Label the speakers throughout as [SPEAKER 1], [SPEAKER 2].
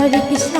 [SPEAKER 1] Hare
[SPEAKER 2] Krishna.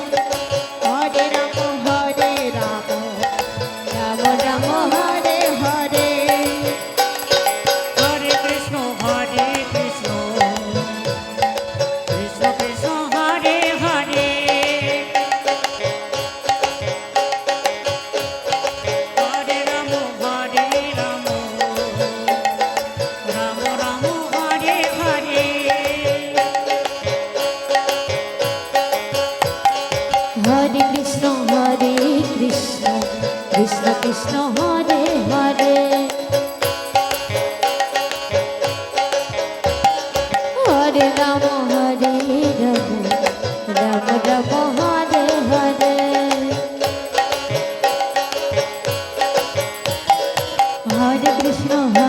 [SPEAKER 3] Krishna, Hare Krishna Krishna Krishna, Hare Hare. Hare
[SPEAKER 1] Ram, Hare Raghu
[SPEAKER 3] Ram Ram,
[SPEAKER 1] Hare Hare.
[SPEAKER 2] Hare Krishna